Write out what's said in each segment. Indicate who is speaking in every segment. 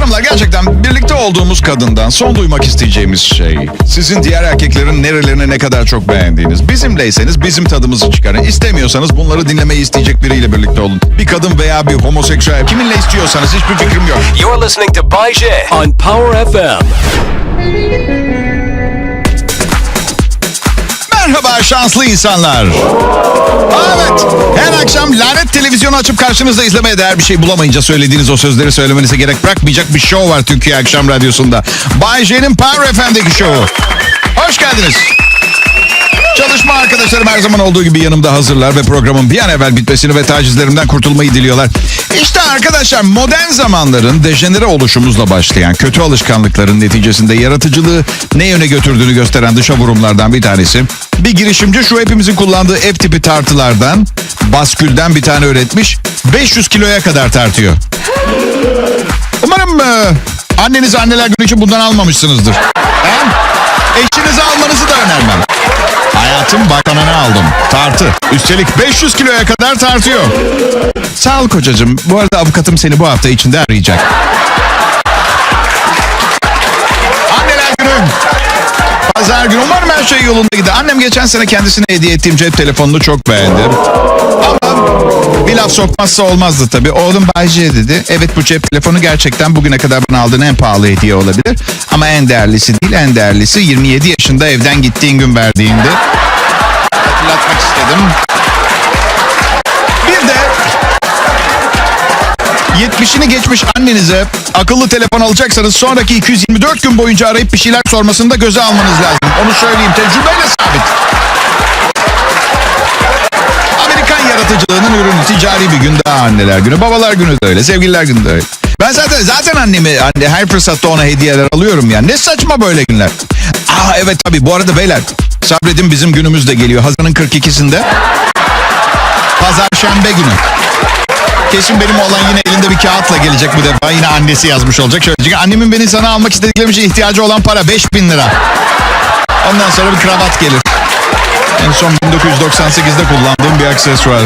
Speaker 1: Hanımlar gerçekten birlikte olduğumuz kadından son duymak isteyeceğimiz şey. Sizin diğer erkeklerin nerelerini ne kadar çok beğendiğiniz. Bizimleyseniz bizim tadımızı çıkarın. İstemiyorsanız bunları dinlemeyi isteyecek biriyle birlikte olun. Bir kadın veya bir homoseksüel kiminle istiyorsanız hiçbir fikrim yok.
Speaker 2: You're listening to Bay J on Power FM.
Speaker 1: Merhaba şanslı insanlar. Evet, her akşam lanet televizyonu açıp karşınızda izlemeye değer bir şey bulamayınca söylediğiniz o sözleri söylemenize gerek bırakmayacak bir show var Türkiye Akşam Radyosu'nda. Bay J'nin Power FM'deki şovu. Hoş geldiniz. Çalışma arkadaşlarım her zaman olduğu gibi yanımda hazırlar ve programın bir an evvel bitmesini ve tacizlerimden kurtulmayı diliyorlar. İşte arkadaşlar modern zamanların dejenere oluşumuzla başlayan kötü alışkanlıkların neticesinde yaratıcılığı ne yöne götürdüğünü gösteren dışa vurumlardan bir tanesi. Bir girişimci şu hepimizin kullandığı ev tipi tartılardan, baskülden bir tane üretmiş. 500 kiloya kadar tartıyor. Umarım e, annenizi anneler günü için bundan almamışsınızdır. He? Almanızı da önermem. Hayatım bak sana ne aldım. Tartı. Üstelik 500 kiloya kadar tartıyor. Sağ ol kocacığım. Bu arada avukatım seni bu hafta içinde arayacak. Anneler günü. Pazar günü. Umarım her şey yolunda gider. Annem geçen sene kendisine hediye ettiğim cep telefonunu çok beğendi. Ama bir laf sokmazsa olmazdı tabii. Oğlum Bayce dedi. Evet bu cep telefonu gerçekten bugüne kadar bana aldığın en pahalı hediye olabilir. Ama en değerlisi değil. En değerlisi 27 yaşında evden gittiğin gün verdiğinde. Hatırlatmak istedim. Bir de 70'ini geçmiş annenize akıllı telefon alacaksanız sonraki 224 gün boyunca arayıp bir şeyler sormasını da göze almanız lazım. Onu söyleyeyim tecrübeyle sabit. Amerikan yaratıcılığının ürünü ticari bir gün daha anneler günü. Babalar günü de öyle. Sevgililer günü de öyle. Ben zaten zaten annemi anne, her fırsatta ona hediyeler alıyorum ya. Ne saçma böyle günler. Aa evet tabii bu arada beyler sabredin bizim günümüz de geliyor. Haziran'ın 42'sinde. Pazar şembe günü. Kesin benim olan yine elinde bir kağıtla gelecek bu defa. Yine annesi yazmış olacak. Şöyle, çünkü annemin beni sana almak istediklerim için ihtiyacı olan para 5000 lira. Ondan sonra bir kravat gelir. En son 1998'de kullandığım bir aksesuar.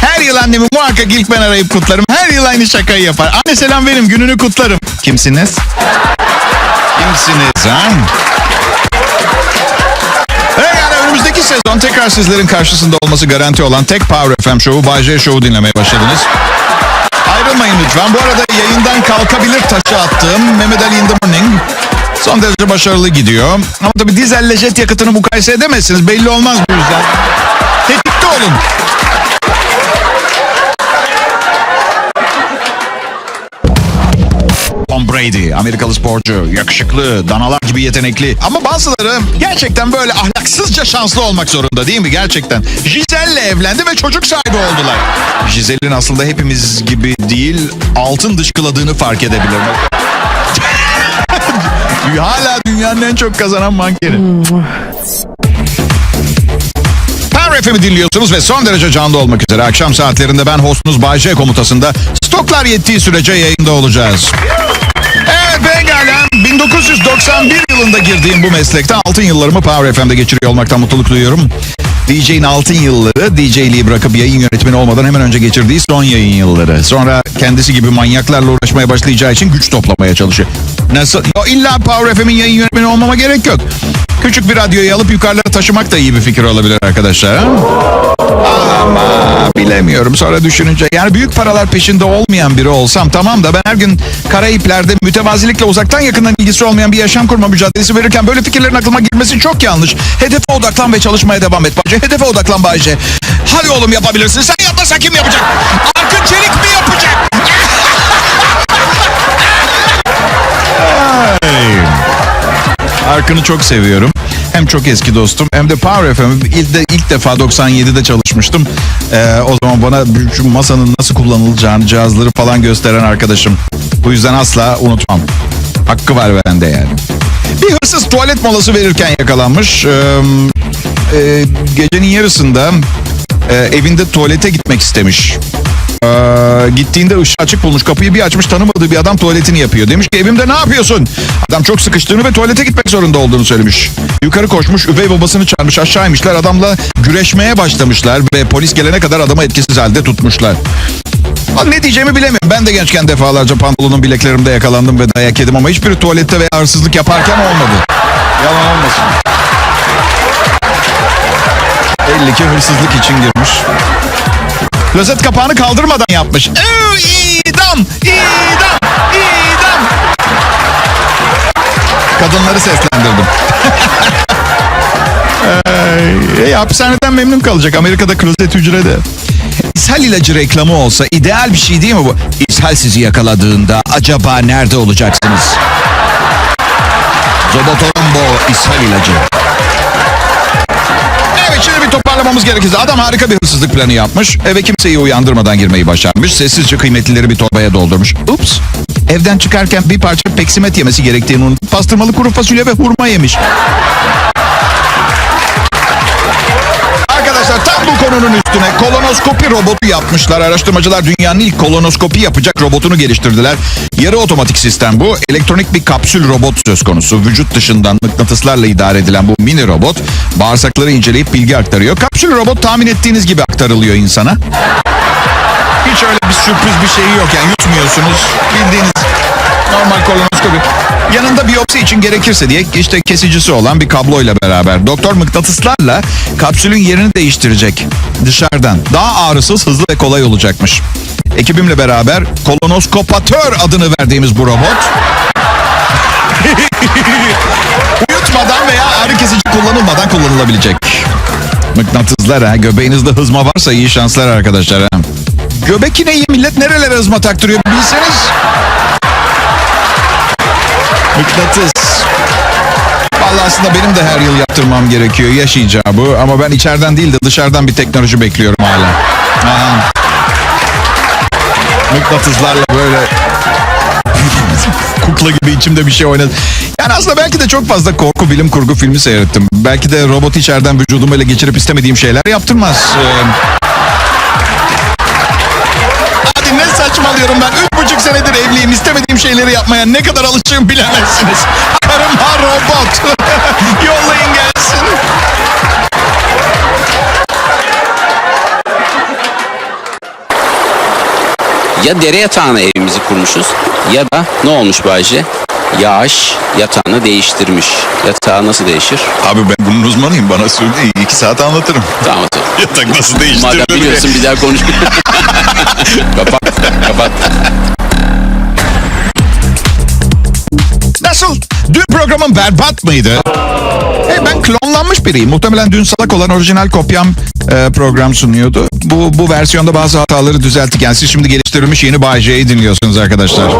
Speaker 1: Her yıl annemi muhakkak ilk ben arayıp kutlarım. Her yıl aynı şakayı yapar. Anne selam verim gününü kutlarım. Kimsiniz? Kimsiniz ha? Önümüzdeki sezon tekrar sizlerin karşısında olması garanti olan tek Power FM şovu Bay J Show'u dinlemeye başladınız. Ayrılmayın lütfen. Bu arada yayından kalkabilir taşı attığım Mehmet Ali in the Morning son derece başarılı gidiyor. Ama tabii dizelle jet yakıtını mukayese edemezsiniz. Belli olmaz bu yüzden. Tetikte olun. Brady, Amerikalı sporcu, yakışıklı, danalar gibi yetenekli. Ama bazıları gerçekten böyle ahlaksızca şanslı olmak zorunda değil mi? Gerçekten. Giselle evlendi ve çocuk sahibi oldular. Giselle'in aslında hepimiz gibi değil, altın dışkıladığını fark edebilirim. Hala dünyanın en çok kazanan mankeni. Power FM'i dinliyorsunuz ve son derece canlı olmak üzere akşam saatlerinde ben hostunuz Bay J komutasında stoklar yettiği sürece yayında olacağız. Pekala 1991 yılında girdiğim bu meslekte altın yıllarımı Power FM'de geçiriyor olmaktan mutluluk duyuyorum. DJ'in altın yılları, DJ'liği bırakıp yayın yönetmeni olmadan hemen önce geçirdiği son yayın yılları. Sonra kendisi gibi manyaklarla uğraşmaya başlayacağı için güç toplamaya çalışıyor. Nasıl? Ya illa Power FM'in yayın yönetmeni olmama gerek yok. Küçük bir radyoyu alıp yukarılara taşımak da iyi bir fikir olabilir arkadaşlar. Ama bilemiyorum sonra düşününce. Yani büyük paralar peşinde olmayan biri olsam tamam da ben her gün Karayipler'de mütevazilikle uzaktan yakından ilgisi olmayan bir yaşam kurma mücadelesi verirken böyle fikirlerin aklıma girmesi çok yanlış. Hedefe odaklan ve çalışmaya devam et Bayce. Hedefe odaklan Bayce. Hadi oğlum yapabilirsin. Sen yapmasa kim yapacak? Arkın Çelik mi yapacak? Arkın'ı çok seviyorum. Hem çok eski dostum hem de Power FM ilk, de, ilk defa 97'de çalışmıştım. Ee, o zaman bana şu masanın nasıl kullanılacağını, cihazları falan gösteren arkadaşım. Bu yüzden asla unutmam. Hakkı var bende yani. Bir hırsız tuvalet molası verirken yakalanmış. Ee, e, gecenin yarısında e, evinde tuvalete gitmek istemiş. Ee, gittiğinde ışığı açık bulmuş. Kapıyı bir açmış tanımadığı bir adam tuvaletini yapıyor. Demiş ki evimde ne yapıyorsun? Adam çok sıkıştığını ve tuvalete gitmek zorunda olduğunu söylemiş. Yukarı koşmuş üvey babasını çağırmış aşağı inmişler. Adamla güreşmeye başlamışlar ve polis gelene kadar adamı etkisiz halde tutmuşlar. Ne diyeceğimi bilemiyorum. Ben de gençken defalarca pantolonun bileklerimde yakalandım ve dayak yedim ama hiçbiri tuvalette veya hırsızlık yaparken olmadı. Yalan olmasın. Belli ki hırsızlık için girmiş. Klozet kapağını kaldırmadan yapmış. Ev, idam, idam, idam. Kadınları seslendirdim. Ee, hapishaneden memnun kalacak. Amerika'da klozet hücrede. İshal ilacı reklamı olsa ideal bir şey değil mi bu? İshal sizi yakaladığında acaba nerede olacaksınız? Zobotombo ishal ilacı. Evet şimdi bir toparlamamız gerekirse adam harika bir hırsızlık planı yapmış. Eve kimseyi uyandırmadan girmeyi başarmış. Sessizce kıymetlileri bir torbaya doldurmuş. Ups. Evden çıkarken bir parça peksimet yemesi gerektiğini unutup pastırmalı kuru fasulye ve hurma yemiş. Arkadaşlar tam bu konunun üstüne kolonoskopi robotu yapmışlar. Araştırmacılar dünyanın ilk kolonoskopi yapacak robotunu geliştirdiler. Yarı otomatik sistem bu. Elektronik bir kapsül robot söz konusu. Vücut dışından mıknatıslarla idare edilen bu mini robot bağırsakları inceleyip bilgi aktarıyor. Kapsül robot tahmin ettiğiniz gibi aktarılıyor insana. Hiç öyle bir sürpriz bir şeyi yok yani yutmuyorsunuz. Bildiğiniz normal kolonoskopi. Yanında biyopsi için gerekirse diye işte kesicisi olan bir kabloyla beraber. Doktor mıknatıslarla kapsülün yerini değiştirecek dışarıdan. Daha ağrısız, hızlı ve kolay olacakmış. Ekibimle beraber kolonoskopatör adını verdiğimiz bu robot uyutmadan veya ağrı kesici kullanılmadan kullanılabilecek. Mıknatıslar ha. Göbeğinizde hızma varsa iyi şanslar arkadaşlar ha. Göbek ineği millet nerelere hızma taktırıyor bilseniz. Mıknatıs. Vallahi aslında benim de her yıl yaptırmam gerekiyor yaş icabı. Ama ben içeriden değil de dışarıdan bir teknoloji bekliyorum hala. Aha. Mıknatıslarla böyle kukla gibi içimde bir şey oynadı. Yani aslında belki de çok fazla korku bilim kurgu filmi seyrettim. Belki de robot içeriden vücudumu ele geçirip istemediğim şeyler yaptırmaz. Ee, Hadi ne saçmalıyorum ben. Buçuk senedir evliyim. İstemediğim şeyleri yapmaya ne kadar alışığım bilemezsiniz. Karım ha robot. Yollayın gelsin.
Speaker 3: Ya dere yatağına evimizi kurmuşuz ya da ne olmuş Bayce? Yağış yatağını değiştirmiş. Yatağı nasıl değişir?
Speaker 1: Abi ben bunun uzmanıyım. Bana söyle. iki saat anlatırım.
Speaker 3: Tamam o zaman.
Speaker 1: Yatak nasıl
Speaker 3: Madem biliyorsun bir daha konuş. kapat, kapat.
Speaker 1: Nasıl? Dün programın berbat mıydı? Hey, ben klonlanmış biriyim. Muhtemelen dün salak olan orijinal kopyam e, program sunuyordu. Bu bu versiyonda bazı hataları düzelttik. Yani siz şimdi geliştirilmiş yeni Bay dinliyorsunuz arkadaşlar.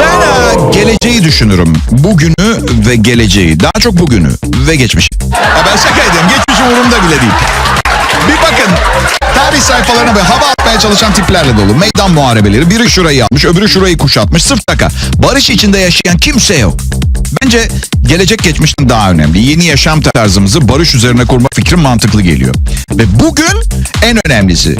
Speaker 1: Ben e, geleceği düşünürüm. Bugünü ve geleceği. Daha çok bugünü ve geçmişi. Ha, ben şaka ediyorum. Geçmiş umurumda bile değil. Bir bakın tarih sayfalarına böyle hava atmaya çalışan tiplerle dolu. Meydan muharebeleri. Biri şurayı almış, öbürü şurayı kuşatmış. Sırf taka. Barış içinde yaşayan kimse yok. Bence gelecek geçmişten daha önemli. Yeni yaşam tarzımızı barış üzerine kurma fikrim mantıklı geliyor. Ve bugün en önemlisi.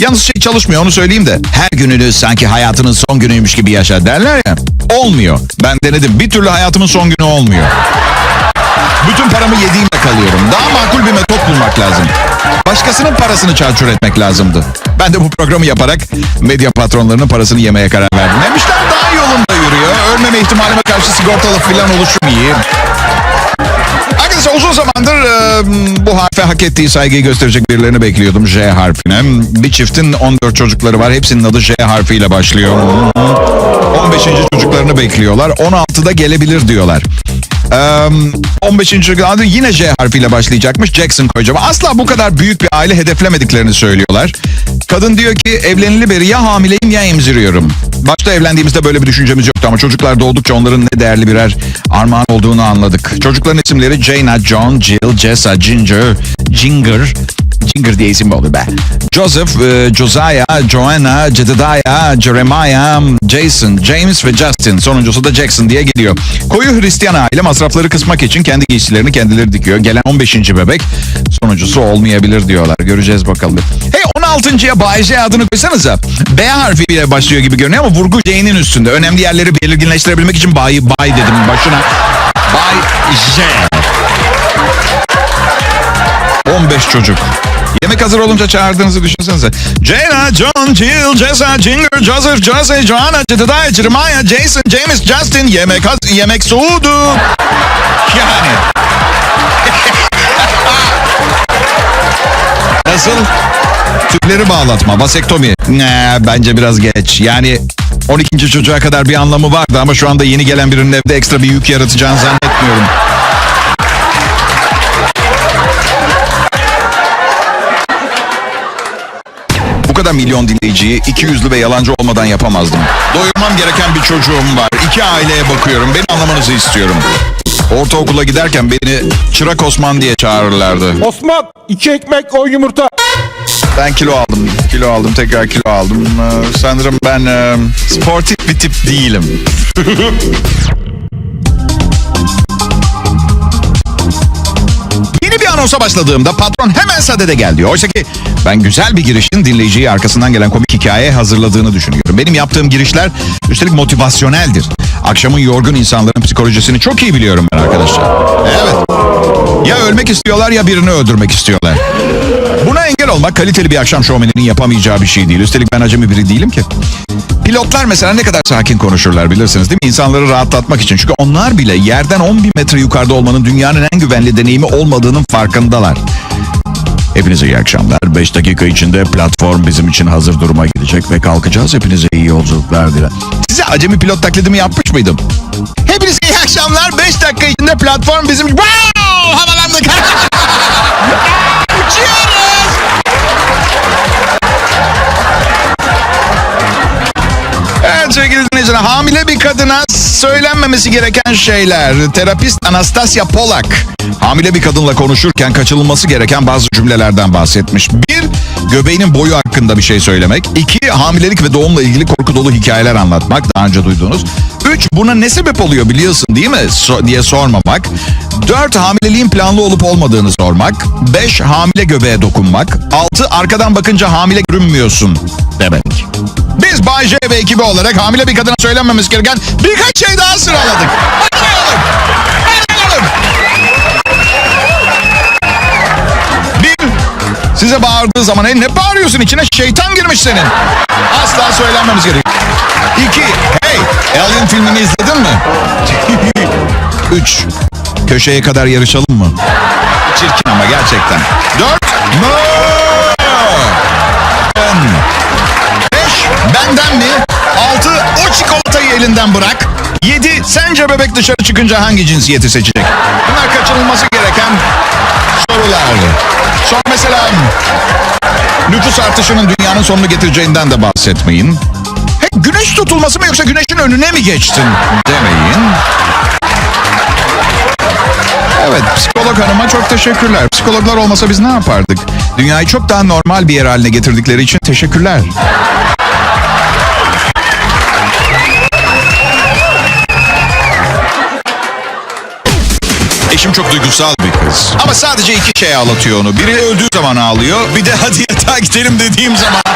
Speaker 1: Yalnız şey çalışmıyor onu söyleyeyim de. Her gününü sanki hayatının son günüymüş gibi yaşa derler ya. Olmuyor. Ben denedim. Bir türlü hayatımın son günü olmuyor. Bütün paramı yediğimle kalıyorum. Daha makul bir metot bulmak lazım. Başkasının parasını çarçur etmek lazımdı. Ben de bu programı yaparak medya patronlarının parasını yemeye karar verdim. Hem işler daha yolunda yürüyor. Ölmeme ihtimalime karşı sigortalı filan oluşum iyi. Arkadaşlar uzun zamandır e, bu harfe hak ettiği saygıyı gösterecek birilerini bekliyordum J harfine. Bir çiftin 14 çocukları var. Hepsinin adı J harfiyle başlıyor. 15. çocuklarını bekliyorlar. 16'da gelebilir diyorlar. Ee, 15. adı yine J harfiyle başlayacakmış. Jackson koyacağım. Asla bu kadar büyük bir aile hedeflemediklerini söylüyorlar. Kadın diyor ki evlenili beri ya hamileyim ya emziriyorum. Başta evlendiğimizde böyle bir düşüncemiz yoktu ama çocuklar doğdukça onların ne değerli birer armağan olduğunu anladık. Çocukların isimleri Jaina, John, Jill, Jessa, Ginger, Ginger, Jinger diye isim olur be? Joseph, e, Josiah, Joanna, Jedediah, Jeremiah, Jason, James ve Justin. Sonuncusu da Jackson diye geliyor. Koyu Hristiyan aile masrafları kısmak için kendi giysilerini kendileri dikiyor. Gelen 15. bebek sonuncusu olmayabilir diyorlar. Göreceğiz bakalım. Hey 16.ya Bay J adını koysanıza. B harfiyle başlıyor gibi görünüyor ama vurgu J'nin üstünde. Önemli yerleri belirginleştirebilmek için Bay Bay dedim başına. Bay J. 15 çocuk. Yemek hazır olunca çağırdığınızı düşünsenize. Jenna, John, Jill, Jessa, Jinger, Joseph, Jose, Joanna, Jedediah, Jeremiah, Jason, James, Justin. Yemek haz- yemek soğudu. Yani. Nasıl? Tüpleri bağlatma, vasektomi. Ne, bence biraz geç. Yani 12. çocuğa kadar bir anlamı vardı ama şu anda yeni gelen birinin evde ekstra bir yük yaratacağını zannetmiyorum. Kadar milyon dinleyiciyi iki yüzlü ve yalancı olmadan yapamazdım. Doyurmam gereken bir çocuğum var. İki aileye bakıyorum. Beni anlamanızı istiyorum. Ortaokula giderken beni Çırak Osman diye çağırırlardı.
Speaker 4: Osman iki ekmek on yumurta.
Speaker 1: Ben kilo aldım. Kilo aldım. Tekrar kilo aldım. Ee, sanırım ben e, sportif bir tip değilim. Yeni bir anonsa başladığımda patron hemen sadede gel diyor. Oysa ki ben güzel bir girişin dinleyiciyi arkasından gelen komik hikaye hazırladığını düşünüyorum. Benim yaptığım girişler üstelik motivasyoneldir. Akşamın yorgun insanların psikolojisini çok iyi biliyorum ben arkadaşlar. Evet. Ya ölmek istiyorlar ya birini öldürmek istiyorlar. Buna engel olmak kaliteli bir akşam şovmeninin yapamayacağı bir şey değil. Üstelik ben acemi biri değilim ki. Pilotlar mesela ne kadar sakin konuşurlar bilirsiniz değil mi? İnsanları rahatlatmak için. Çünkü onlar bile yerden 10 bin metre yukarıda olmanın dünyanın en güvenli deneyimi olmadığının farkındalar. Hepinize iyi akşamlar. 5 dakika içinde platform bizim için hazır duruma gelecek ve kalkacağız. Hepinize iyi yolculuklar dilerim. Size acemi pilot taklidimi yapmış mıydım? Hepinize iyi akşamlar. 5 dakika içinde platform bizim... Wow! Havalandık. Uçuyoruz. Evet sevgili dinleyiciler hamile bir kadına söylenmemesi gereken şeyler. Terapist Anastasia Polak hamile bir kadınla konuşurken kaçınılması gereken bazı cümlelerden bahsetmiş. Bir, göbeğinin boyu hakkında bir şey söylemek. İki, hamilelik ve doğumla ilgili korku dolu hikayeler anlatmak. Daha önce duyduğunuz. Üç, buna ne sebep oluyor biliyorsun değil mi? So- diye sormamak. Dört, hamileliğin planlı olup olmadığını sormak. Beş, hamile göbeğe dokunmak. Altı, arkadan bakınca hamile görünmüyorsun demek. Biz Bay J ve ekibi olarak hamile bir kadına söylenmemesi gereken birkaç şey daha sıraladık. Hadi bakalım. Size bağırdığı zaman "Hey, ne bağırıyorsun içine şeytan girmiş senin. Asla söylenmemiz gerek. İki, hey Alien filmini izledin mi? Üç, köşeye kadar yarışalım mı? Çirkin ama gerçekten. Dört, no. Beş, benden mi? Altı, o çikolatayı elinden bırak. Yedi, sence bebek dışarı çıkınca hangi cinsiyeti seçecek? Bunlar kaçınılması gereken sorular. Son mesela nüfus artışının dünyanın sonunu getireceğinden de bahsetmeyin. He, güneş tutulması mı yoksa güneşin önüne mi geçtin demeyin. Evet, psikolog hanıma çok teşekkürler. Psikologlar olmasa biz ne yapardık? Dünyayı çok daha normal bir yer haline getirdikleri için teşekkürler. Eşim çok duygusal bir kız. Ama sadece iki şey ağlatıyor onu. Biri öldüğü zaman ağlıyor. Bir de hadi yatağa gidelim dediğim zaman.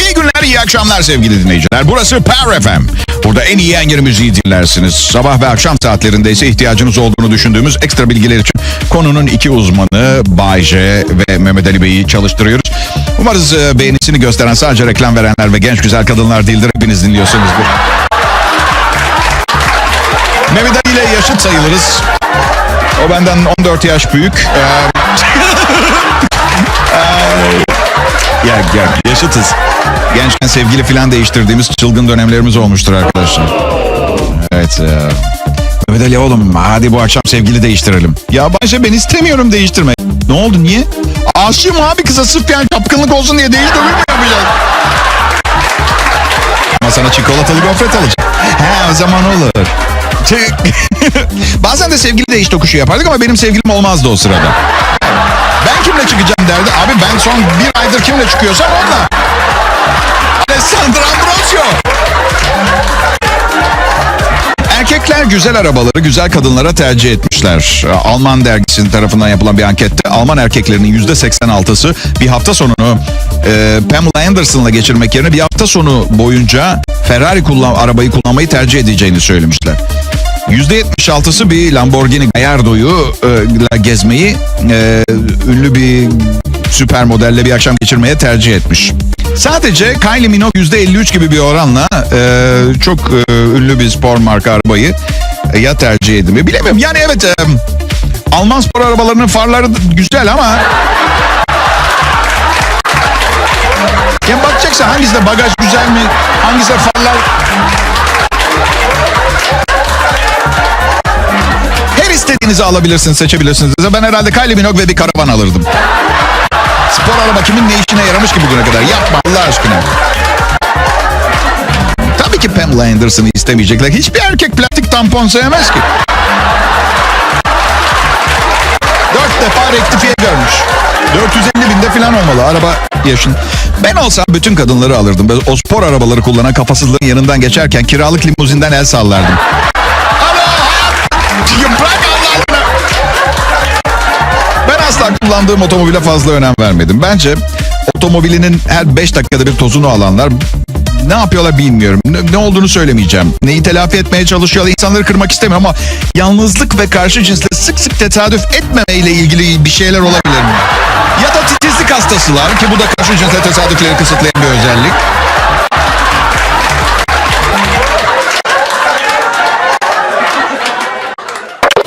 Speaker 1: İyi günler, iyi akşamlar sevgili dinleyiciler. Burası Power FM. Burada en iyi yengir müziği dinlersiniz. Sabah ve akşam saatlerinde ise ihtiyacınız olduğunu düşündüğümüz ekstra bilgiler için konunun iki uzmanı Bay J ve Mehmet Ali Bey'i çalıştırıyoruz. Umarız e, beğenisini gösteren sadece reklam verenler ve genç güzel kadınlar değildir. Hepiniz dinliyorsunuzdur. Mehmet Ali ile yaşıt sayılırız. O benden 14 yaş büyük. Ee, Ya gel yaşıtız. Gençken sevgili filan değiştirdiğimiz çılgın dönemlerimiz olmuştur arkadaşlar. Evet. E, Mehmet Ali oğlum hadi bu akşam sevgili değiştirelim. Ya Bayşe ben istemiyorum değiştirme. Ne oldu niye? Aşığım abi kıza sırf yani çapkınlık olsun diye değiştirme mi yapacağız? Ama sana çikolatalı gofret alacağım. He o zaman olur. Şey- Bazen de sevgili değiş tokuşu yapardık ama benim sevgilim olmazdı o sırada. Ben kimle çıkacağım derdi. Abi ben son bir aydır kimle çıkıyorsam onunla. Alessandro Ambrosio. Erkekler güzel arabaları güzel kadınlara tercih etmişler. Alman dergisinin tarafından yapılan bir ankette Alman erkeklerinin yüzde 86'sı bir hafta sonunu e, Pamela Anderson'la geçirmek yerine bir hafta sonu boyunca Ferrari kullan arabayı kullanmayı tercih edeceğini söylemişler. Yüzde 76'sı bir Lamborghini Gallardo'yu e, gezmeyi e, ünlü bir süper modelle bir akşam geçirmeye tercih etmiş. Sadece Kylie Minogue %53 gibi bir oranla e, çok e, ünlü bir spor marka arabayı e, ya tercih edilmiyor. Bilemiyorum yani evet e, Alman spor arabalarının farları güzel ama yani bakacaksa hangisinde bagaj güzel mi hangisinde farlar her istediğinizi alabilirsiniz seçebilirsiniz. Ben herhalde Kylie Minogue ve bir karavan alırdım. Spor araba kimin ne işine yaramış ki bugüne kadar? Yapma Allah aşkına. Tabii ki Pamela Anderson'ı istemeyecekler. Hiçbir erkek plastik tampon sevmez ki. Dört defa rektifiye görmüş. 450 binde falan olmalı araba yaşın. Ben olsam bütün kadınları alırdım. Böyle o spor arabaları kullanan kafasızlığın yanından geçerken kiralık limuzinden el sallardım. Ben asla kullandığım otomobile fazla önem vermedim. Bence otomobilinin her 5 dakikada bir tozunu alanlar ne yapıyorlar bilmiyorum. Ne, ne olduğunu söylemeyeceğim. Neyi telafi etmeye çalışıyorlar. İnsanları kırmak istemiyorum ama yalnızlık ve karşı cinsle sık sık tesadüf etmemeyle ilgili bir şeyler olabilir mi? Ya da titizlik hastasılar ki bu da karşı cinsle tesadüfleri kısıtlayan bir özellik.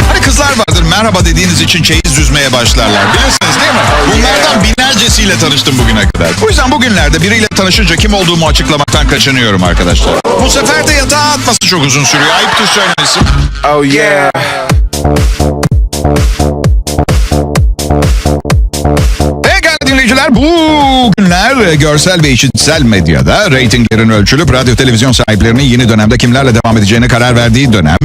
Speaker 1: Hani kızlar vardır merhaba dediğiniz için çeyiz düzmeye başlarlar. Bilirsiniz değil mi? Bunlardan binlercesiyle tanıştım bugüne kadar. Bu yüzden bugünlerde biriyle tanışınca kim olduğumu açıklamaktan kaçınıyorum arkadaşlar. Bu sefer de yatağa atması çok uzun sürüyor. Ayıptır söylemesi.
Speaker 5: Oh yeah.
Speaker 1: Dinleyiciler bu günler e, görsel ve işitsel medyada reytinglerin ölçülüp radyo televizyon sahiplerinin yeni dönemde kimlerle devam edeceğine karar verdiği dönem.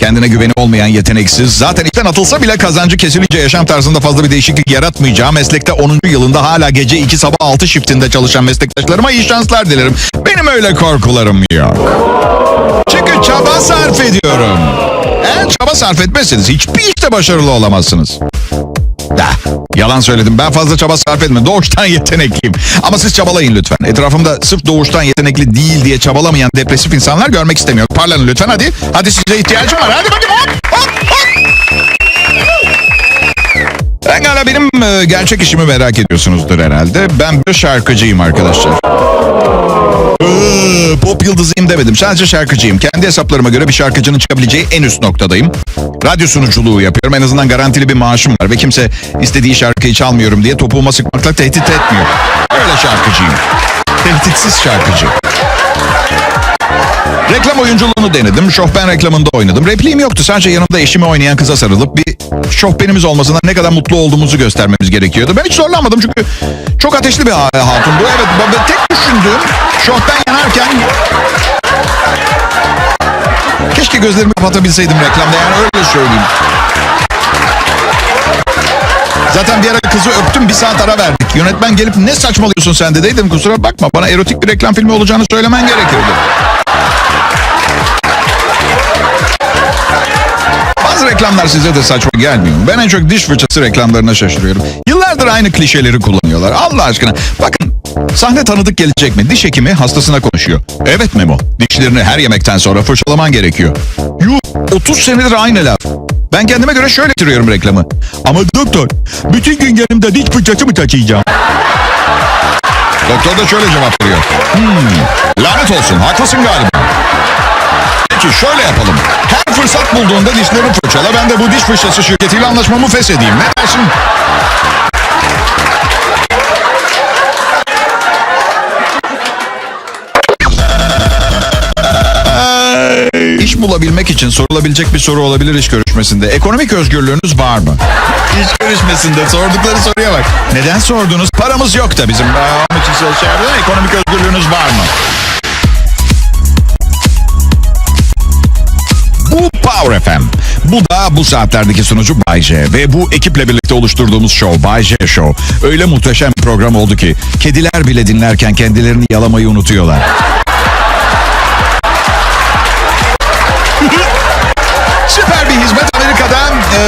Speaker 1: Kendine güveni olmayan yeteneksiz zaten işten atılsa bile kazancı kesilince yaşam tarzında fazla bir değişiklik yaratmayacağı meslekte 10. yılında hala gece 2 sabah 6 shiftinde çalışan meslektaşlarıma iyi şanslar dilerim. Benim öyle korkularım yok. Çünkü çaba sarf ediyorum. Eğer çaba sarf etmezseniz hiçbir işte başarılı olamazsınız. Da, yalan söyledim. Ben fazla çaba sarf etmedim. Doğuştan yetenekliyim. Ama siz çabalayın lütfen. Etrafımda sırf doğuştan yetenekli değil diye çabalamayan depresif insanlar görmek istemiyorum. Parlanın lütfen hadi. Hadi size ihtiyacım var. Hadi bakayım hop hop hop. Pekala benim e, gerçek işimi merak ediyorsunuzdur herhalde. Ben bir şarkıcıyım arkadaşlar. Ee, pop yıldızıyım demedim. Sadece şarkıcıyım. Kendi hesaplarıma göre bir şarkıcının çıkabileceği en üst noktadayım. Radyo sunuculuğu yapıyorum. En azından garantili bir maaşım var. Ve kimse istediği şarkıyı çalmıyorum diye topuğuma sıkmakla tehdit etmiyor. Öyle şarkıcıyım. Tehditsiz şarkıcı. Reklam oyunculuğunu denedim. Şofben reklamında oynadım. Repliğim yoktu. Sadece yanımda eşimi oynayan kıza sarılıp bir şofbenimiz olmasından ne kadar mutlu olduğumuzu göstermemiz gerekiyordu. Ben hiç zorlanmadım çünkü çok ateşli bir ha- hatundu. Evet, tek düşündüğüm şofben yanarken keşke gözlerimi kapatabilseydim reklamda yani öyle söyleyeyim. Zaten bir ara kızı öptüm bir saat ara verdik. Yönetmen gelip ne saçmalıyorsun sen de dedim kusura bakma bana erotik bir reklam filmi olacağını söylemen gerekirdi. Reklamlar size de saçma gelmiyor. mu? Ben en çok diş fırçası reklamlarına şaşırıyorum. Yıllardır aynı klişeleri kullanıyorlar. Allah aşkına. Bakın sahne tanıdık gelecek mi? Diş hekimi hastasına konuşuyor. Evet Memo. Dişlerini her yemekten sonra fırçalaman gerekiyor. Yuh 30 senedir aynı laf. Ben kendime göre şöyle bitiriyorum reklamı. Ama doktor bütün gün yanımda diş fırçası mı taşıyacağım? Doktor da şöyle cevap veriyor. Hmm, lanet olsun haklısın galiba. Peki şöyle yapalım. Her fırsat bulduğunda dişlerini fırçala. Ben de bu diş fırçası şirketiyle anlaşmamı feshedeyim. Ne dersin? İş bulabilmek için sorulabilecek bir soru olabilir iş görüşmesinde. Ekonomik özgürlüğünüz var mı? İş görüşmesinde sordukları soruya bak. Neden sordunuz? Paramız yok da bizim. Aa, Onun için şey. Ekonomik özgürlüğünüz var mı? Bu Power FM. Bu da bu saatlerdeki sunucu Bay J. Ve bu ekiple birlikte oluşturduğumuz show Bay J Show. Öyle muhteşem bir program oldu ki kediler bile dinlerken kendilerini yalamayı unutuyorlar.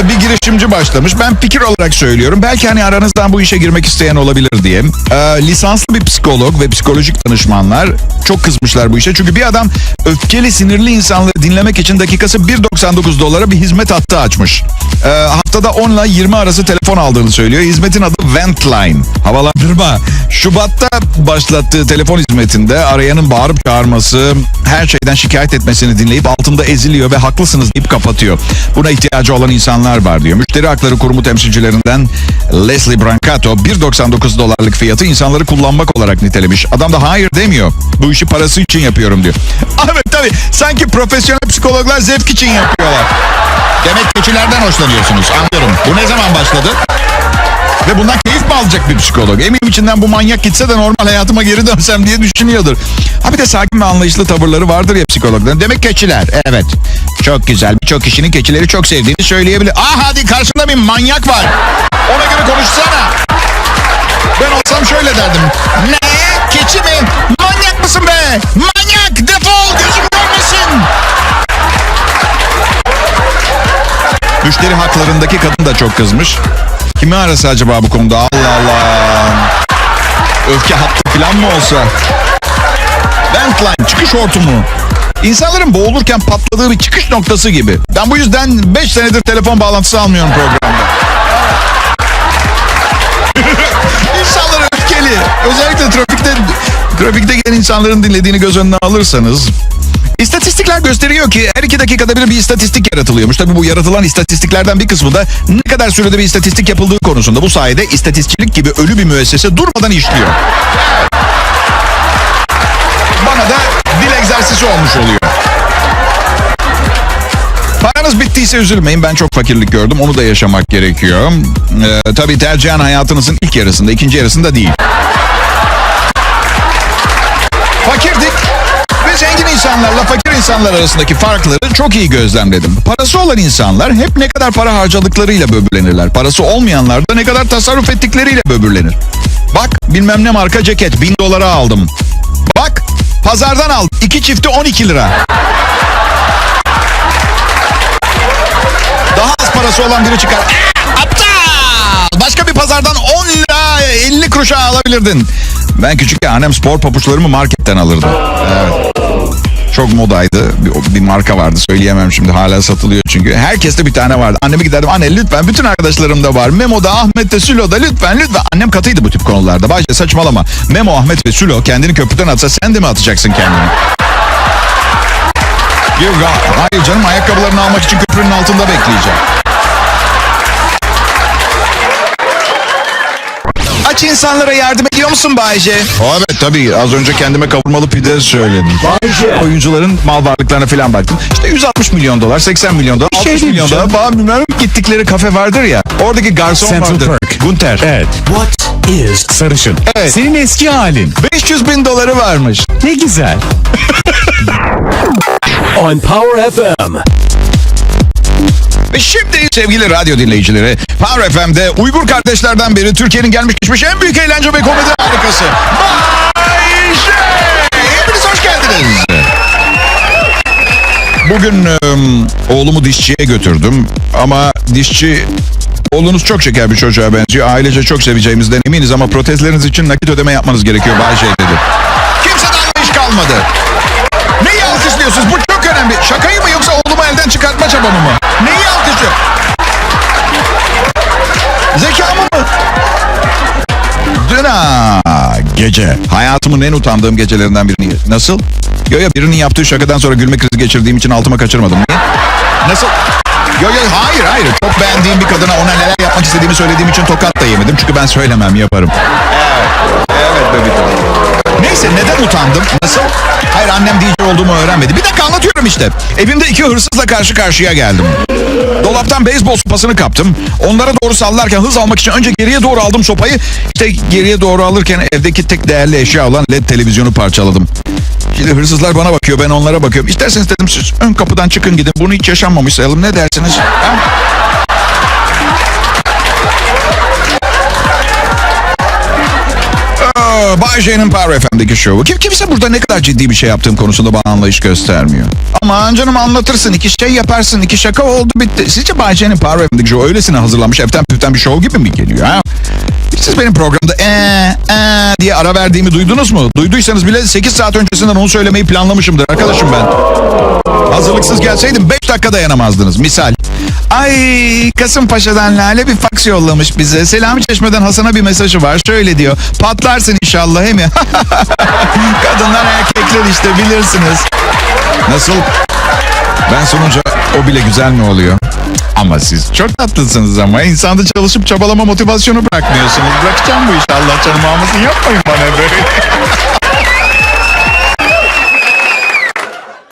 Speaker 1: Bir girişimci başlamış. Ben fikir olarak söylüyorum. Belki hani aranızdan bu işe girmek isteyen olabilir diye. E, lisanslı bir psikolog ve psikolojik danışmanlar çok kızmışlar bu işe. Çünkü bir adam öfkeli sinirli insanları dinlemek için dakikası 1.99 dolara bir hizmet hattı açmış. E, haftada 10 ile 20 arası telefon aldığını söylüyor. Hizmetin adı Ventline. Havalandırma. Şubat'ta başlattığı telefon hizmetinde arayanın bağırıp çağırması, her şeyden şikayet etmesini dinleyip altında eziliyor ve haklısınız deyip kapatıyor. Buna ihtiyacı olan insanlar var diyor. Müşteri Hakları Kurumu temsilcilerinden Leslie Brancato 1.99 dolarlık fiyatı insanları kullanmak olarak nitelemiş. Adam da hayır demiyor. Bu işi parası için yapıyorum diyor. Evet tabii sanki profesyonel psikologlar zevk için yapıyorlar. Demek keçilerden hoşlanıyorsunuz anlıyorum. Bu ne zaman başladı? Ve bundan keyif mi alacak bir psikolog? Eminim içinden bu manyak gitse de normal hayatıma geri dönsem diye düşünüyordur. Ha bir de sakin ve anlayışlı tavırları vardır ya psikologların. Demek keçiler. Evet. Çok güzel. Birçok kişinin keçileri çok sevdiğini söyleyebilir. Ah hadi karşımda bir manyak var. Ona göre konuşsana. Ben olsam şöyle derdim. Ne? Keçi mi? Manyak mısın be? Manyak! Müşteri haklarındaki kadın da çok kızmış. Kimi arası acaba bu konuda? Allah Allah. Öfke hattı falan mı olsa? Ventline çıkış hortumu. İnsanların boğulurken patladığı bir çıkış noktası gibi. Ben bu yüzden 5 senedir telefon bağlantısı almıyorum programda. İnsanlar öfkeli. Özellikle trafikte trafikte gelen insanların dinlediğini göz önüne alırsanız İstatistikler gösteriyor ki her iki dakikada bir bir istatistik yaratılıyormuş. Tabii bu yaratılan istatistiklerden bir kısmı da ne kadar sürede bir istatistik yapıldığı konusunda. Bu sayede istatistikçilik gibi ölü bir müessese durmadan işliyor. Bana da dil egzersizi olmuş oluyor. Paranız bittiyse üzülmeyin. Ben çok fakirlik gördüm. Onu da yaşamak gerekiyor. Ee, tabii tercihen hayatınızın ilk yarısında, ikinci yarısında değil. Fakirdik ve zengin insanlarla fakir insanlar arasındaki farkları çok iyi gözlemledim. Parası olan insanlar hep ne kadar para harcadıklarıyla böbürlenirler. Parası olmayanlar da ne kadar tasarruf ettikleriyle böbürlenir. Bak bilmem ne marka ceket bin dolara aldım. Bak pazardan aldım. iki çifti 12 lira. Daha az parası olan biri çıkar. "Aa, Aptal! Başka bir pazardan 10 lira 50 kuruşa alabilirdin. Ben küçükken annem spor papuçlarımı marketten alırdı. Evet. Çok modaydı. Bir, bir marka vardı söyleyemem şimdi hala satılıyor çünkü. Herkeste bir tane vardı. Anneme giderdim anne lütfen bütün arkadaşlarımda var. Memo'da, Ahmet'te, Sülo'da lütfen lütfen. Annem katıydı bu tip konularda. Bahçe saçmalama. Memo, Ahmet ve Sülo kendini köprüden atsa sen de mi atacaksın kendini? Yok, hayır canım ayakkabılarını almak için köprünün altında bekleyeceğim. Aç insanlara yardım ediyor musun Bayce? Evet tabii az önce kendime kavurmalı pide söyledim. Oyuncuların mal varlıklarına falan baktım. İşte 160 milyon dolar, 80 milyon dolar, 60 milyon dolar falan bilmem. Gittikleri kafe vardır ya. Oradaki garson
Speaker 4: Central
Speaker 1: vardır.
Speaker 4: Park.
Speaker 1: Gunter.
Speaker 4: Evet.
Speaker 2: What is
Speaker 4: Sarışın.
Speaker 1: Evet.
Speaker 4: Senin eski halin.
Speaker 1: 500 bin doları varmış.
Speaker 4: Ne güzel.
Speaker 2: on Power FM?
Speaker 1: Ve şimdi sevgili radyo dinleyicileri Power FM'de Uygur kardeşlerden biri Türkiye'nin gelmiş geçmiş en büyük eğlence ve komedi harikası Bay. Hepiniz hoş geldiniz. Bugün ım, oğlumu dişçiye götürdüm ama dişçi oğlunuz çok şeker bir çocuğa benziyor. Ailece çok seveceğimizden eminiz ama protezleriniz için nakit ödeme yapmanız gerekiyor Bay J dedi. Kimseden iş kalmadı. Neyi alkışlıyorsunuz? Bu çok önemli. Şakayı mı yoksa elden çıkartma çabamı mı? Neyi alkışlıyor? Zekamı mı? Dün ha, gece. Hayatımın en utandığım gecelerinden birini. Nasıl? Yo yo birinin yaptığı şakadan sonra gülme krizi geçirdiğim için altıma kaçırmadım. Niye? Nasıl? Yo yo hayır hayır. Çok beğendiğim bir kadına ona neler yapmak istediğimi söylediğim için tokat da yemedim. Çünkü ben söylemem yaparım. Evet. Evet bebeğim. Neyse neden utandım? Nasıl? Hayır annem DJ olduğumu öğrenmedi. Bir dakika anlatıyorum işte. Evimde iki hırsızla karşı karşıya geldim. Dolaptan beyzbol sopasını kaptım. Onlara doğru sallarken hız almak için önce geriye doğru aldım sopayı. İşte geriye doğru alırken evdeki tek değerli eşya olan led televizyonu parçaladım. şekilde hırsızlar bana bakıyor ben onlara bakıyorum. İsterseniz dedim siz ön kapıdan çıkın gidin. Bunu hiç yaşanmamış sayalım ne dersiniz? Ha? Aa, Bay J'nin Power FM'deki şovu. Kim, kimse burada ne kadar ciddi bir şey yaptığım konusunda bana anlayış göstermiyor. Aman canım anlatırsın. iki şey yaparsın. iki şaka oldu bitti. Sizce Bay J'nin Power FM'deki şovu öylesine hazırlanmış eften püften bir şov gibi mi geliyor ha? Siz benim programda eee eee diye ara verdiğimi duydunuz mu? Duyduysanız bile 8 saat öncesinden onu söylemeyi planlamışımdır arkadaşım ben. Hazırlıksız gelseydim 5 dakika dayanamazdınız. Misal. Ay Kasımpaşa'dan Lale bir faks yollamış bize. Selami Çeşme'den Hasan'a bir mesajı var. Şöyle diyor. Patlarsın inşallah he mi? Kadınlar erkekler işte bilirsiniz. Nasıl? Ben sonuca o bile güzel mi oluyor? Ama siz çok tatlısınız ama insanda çalışıp çabalama motivasyonu bırakmıyorsunuz. Bırakacağım bu işi Allah canım almasın yapmayın bana böyle.